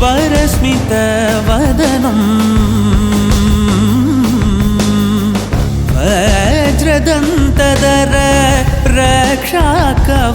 वरस्मितवदनम् वज्रदन्तदर रक्षाकवचम्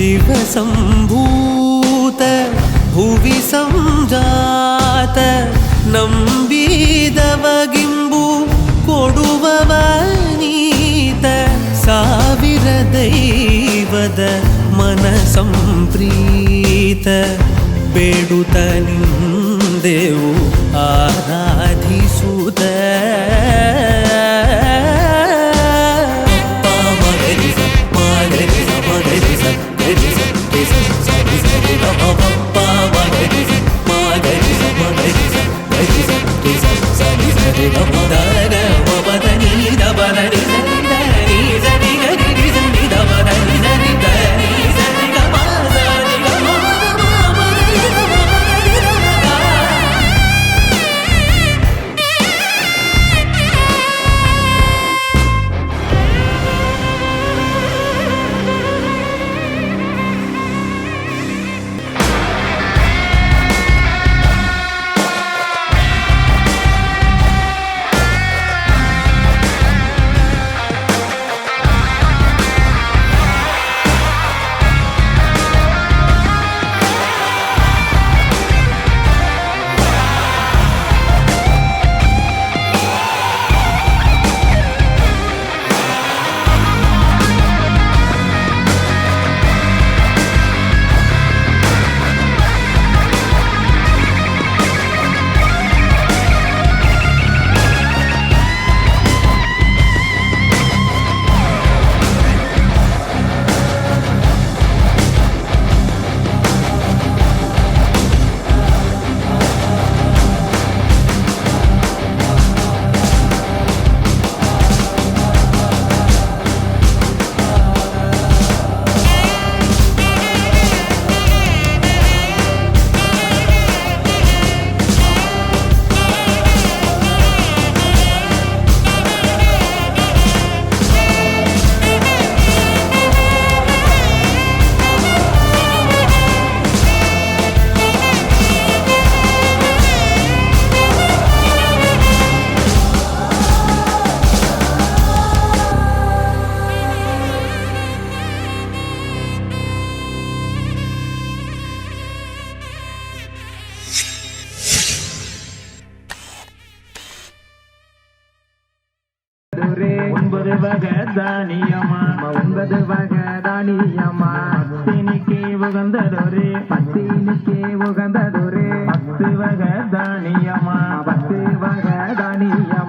शिवसम्भूत भुवि सञ्जात ನಂಬಿದವಗಿಂಬು ಕೊಡುವವನೀತ ಸಾವಿರ ದೈವದ ಮನ ಸಂಪ್ರೀತ ಬೇಡುತ್ತ ನಿಂದೆವು ಆರಾಧಿಸುತ್ತ Ramadan, Ramadan, Ramadan, ஒன்பது வகை தானியமா? ஒன்பது வகை தானியமா? பத்தினிக்கு உகந்ததொரு. பத்தினிக்கு உகந்ததொரு. பத்து வகை தானியமா? பத்து வகை தானியமா?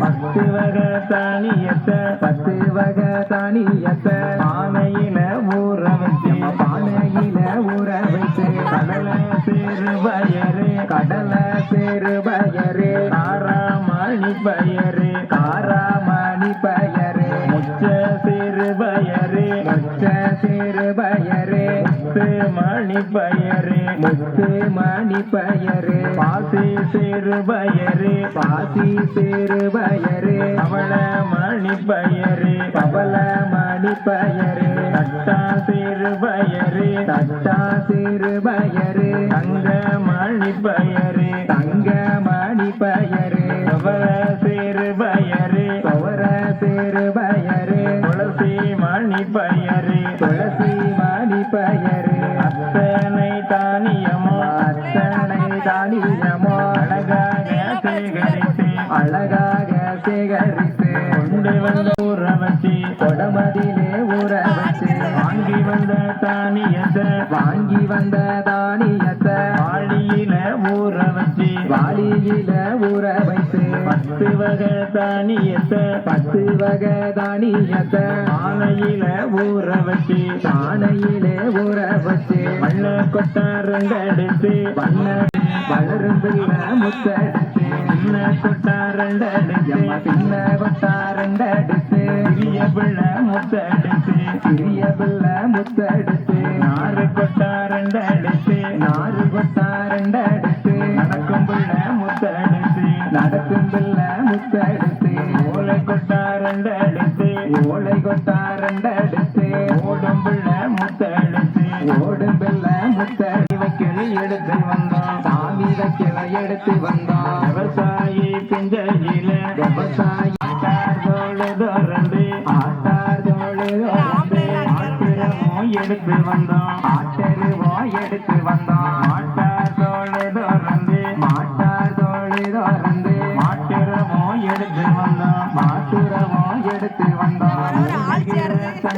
பத்து வகை தானியத்தை பத்து வகை தானியத்தை பானையில ஊற வச்சு பானையில ஊற வைத்து கடல சேரு பயரு கடல சேரு பயரு காராமணி பயரு காராமணி பயரு முச்ச சிறு பயரு முச்ச சிறு பயரு மணி பயரு முத்து மணி பயரு பாசி சேரு பயரு பாசி சேரு பயரு அவள மணி பயரு பவள மணி பயரு தட்டா சேரு பயரு தட்டா சேரு பயரு தங்க பயரு தங்க மணி பயரு அத்தனை தானியமோ அழகாக சேகரித்து அழகாக சேகரித்து கொண்டு வந்த ஊற வச்சு கொடமதிலே ஊற வச்சு வாங்கி வந்த தானியத்தை வாங்கி வந்த தானியத்தை ஆழியில ஊற வாளியில ஊற வைத்து பத்து வகை தானியத்தை பத்து வகை தானியத்தை ஆலையில ஊற வச்சு தானையிலே ஊற வச்சு மண்ண கொட்டா ரெண்டெடுத்து வண்ண வளரும் பிள்ளை முத்தடிச்சு சின்ன கொட்டா ரெண்டெடுத்து எம்ம பின்ன கொட்டாரண்டடிச்சு சிறிய பிள்ளை முத்தெடுத்து சிறிய பிள்ளை முத்தடிச்சு நாறு கொட்டா ரெண்டெடுத்து நாறு கொட்டாரண்டடிச்சு நடக்கும் பிள்ளை முத்தடித்து ஓலை கொட்டா ரெண்டெடுத்து ஓலை கொட்டாரண்டடிச்சு ஓடும் பிள்ளை முத்தடித்து ஓடும் பிள்ளை முத்தடி வைக்கல் எடுத்து வந்தோம் சாமி வைக்கல எடுத்து வந்தோம் விவசாயி பிஞ்சையில விவசாயி தோடு தொடர்ந்து ஆட்டார் தோழு தொடர்ந்து எடுத்து வந்தோம்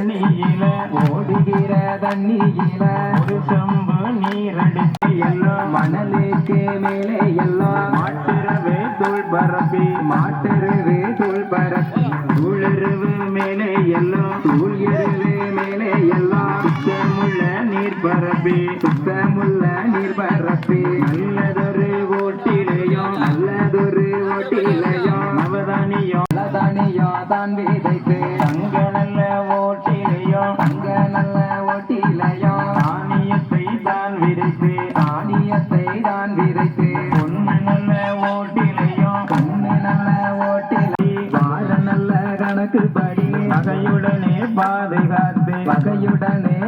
தண்ணியில ஓடுகிற தண்ணியில ஒரு சொம்பு நீரடித்து எல்லாம் மணலுக்கு மேலே எல்லாம் மாட்டிரவே தூள் பரப்பி மாட்டருவே தூள் பரப்பி தூளிருவு மேலே எல்லாம் தூள் எருவு மேலே எல்லாம் சுத்தமுள்ள நீர் பரப்பி சுத்தமுள்ள நீர் பரப்பி நல்லதொரு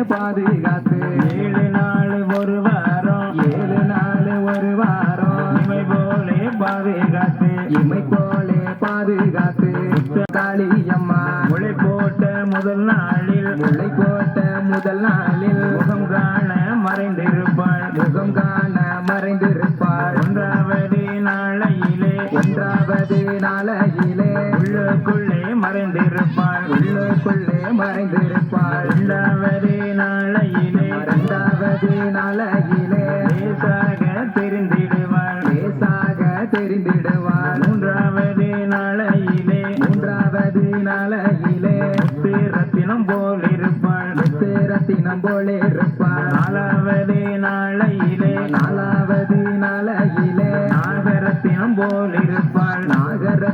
பாதுகாத்து. ஏழு நாள் ஒரு வாரம். ஏழு நாள் ஒரு வாரம். இமை போலே பாதுகாத்து. இமை போலே பாதுகாத்து. காளியம்மா முளை போட்ட முதல் நாளில். முளை போட்ட முதல் நாளில். முகம் காண மறைந்திருப்பாள். முகம் காண மறைந்திருப்பாள். ஒன்றாவது நாளையிலே. ஒன்றாவது நாளையிலே. மறைந்திருப்பாள் உள்ளுக்குள்ளே மறைந்திருப்பாள் இரண்டாவது நாளையிலே இரண்டாவது நாளையிலே லேசாக தெரிந்திடுவாள் லேசாக தெரிந்திடுவாள் மூன்றாவது நாளையிலே மூன்றாவது நாளையிலே ரத்தினம் போல் இருப்பாள் ரத்தினம் போலே இருப்பாள் நாலாவது நாளையிலே நாலாவது நாளையிலே நாகரத்தினம் போல் இருப்பாள்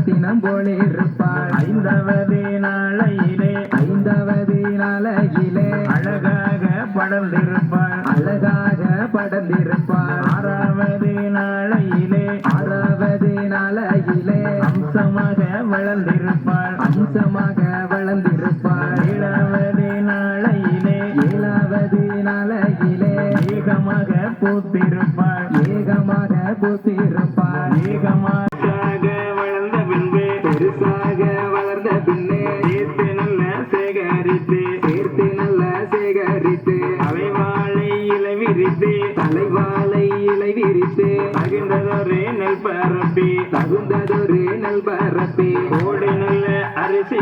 நாகரத்தினம் போலே இருப்பாள் ஐந்தாவது நாளையிலே ஐந்தாவது நாளையிலே அழகாக படர்ந்திருப்பாள் அழகாக படர்ந்திருப்பாள் ஆறாவது நாளையிலே ஆறாவது நாளையிலே அம்சமாக வளர்ந்திருப்பாள் அம்சமாக வளர்ந்திருப்பாள் ஏழாவது நாளையிலே ஏழாவது நாளையிலே ஏகமாக பூத்திருப்பாள் ஏகமாக பூத்திருப்பாள் Esse